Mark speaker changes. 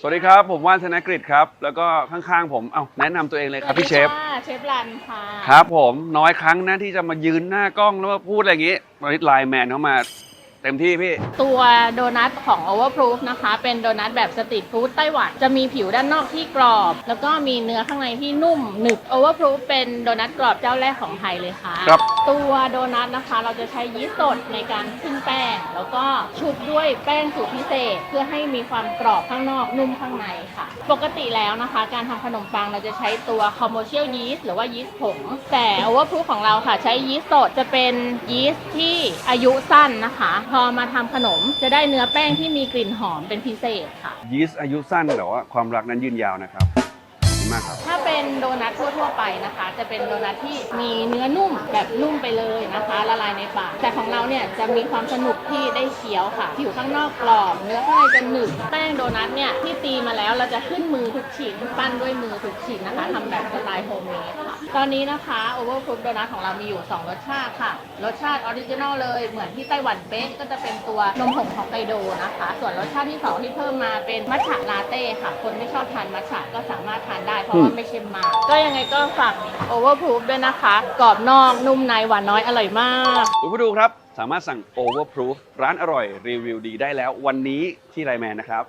Speaker 1: สวัสดีครับ ผมว่านธนกฤษครับ แล้วก็ข้างๆผมเอ้าแนะนำตัวเองเลยครับพี่เชฟ
Speaker 2: สวัสดีค่ะเชฟรันค่ะ
Speaker 1: ครับผมน้อยครั้งนะที่จะมายืนหน้ากล้องแล้วมาพูดอะไรอย่างงี้วันนี้ไลน์แมนเข้ามาเต็มที่พี่
Speaker 2: ตัวโดนัทของ Overproof นะคะ เป็นโดนัทแบบสตรีทฟู้ดไต้หวันจะมีผิวด้านนอกที่กรอบ แล้วก็มีเนื้อข้างในที่นุ่มหนึบ Overproof เป็นโดนัทกรอบเจ้าแรกของไทยเลยค่ะ
Speaker 1: ครับ
Speaker 2: ตัวโดนัทนะคะเราจะใช้ยีสต์สดในการขึ้นแป้ง แล้วก็ชุบด้วยแป้งสูตรพิเศษ เพื่อให้มีความกรอบข้างนอกนุ่มข้างในค่ะ ปกติแล้วนะคะ การทำขนมปังเราจะใช้ตัว commercial yeast หรือว่ายีสต์ผง แต่ Overproof ของเราค่ะ ใช้ยีสต์สดจะเป็นยีสต์ที่อายุสั้นนะคะ พอมาทำขนมจะได้เนื้อแป้งที่มีกลิ่นหอมเป็นพิเศษค่ะ
Speaker 1: ยีสต์อายุสั้นแต่ว่าความรักนั้นยืนยาวนะครับขอบคุณมากครับ
Speaker 2: เป็นโดนัททั่วๆไปนะคะ จะเป็นโดนัทที่มีเนื้อนุ่มแบบนุ่มไปเลยนะคะ ละลายในปากแต่ของเราเนี่ยจะมีความสนุกที่ได้เคี้ยวค่ะผิวข้างนอกกรอบเนื้อข้างในจะหนึบแป้งโดนัทเนี่ยที่ตีมาแล้วเราจะขึ้นมือทุกชิ้นปั้นด้วยมือทุกชิ้นนะคะทำแบบสไตล์โฮมเมดค่ะ ตอนนี้นะคะ Overcooked Donut ของเรามีอยู่ 2 รสชาติค่ะ รสชาติออริจินอลเลยเหมือนที่ไต้หวันเป๊ะก็จะเป็นตัวนมผงฮอกไกโดนะคะ ส่วนรสชาติที่ 2 ที่เพิ่มมาเป็นมัทฉะลาเต้ค่ะ คนไม่ชอบทานมัทฉะก็สามารถทานได้เพราะว่าไม่เค็มมา ก็ยังไงก็ฝาก Overproof ด้วยนะคะ กรอบนอกนุ่มในหวานน้อยอร่อยมาก
Speaker 1: คุณผู้ดูครับ สามารถสั่ง Overproof ร้านอร่อยรีวิวดีได้แล้ววันนี้ที่ไลแมนนะครับ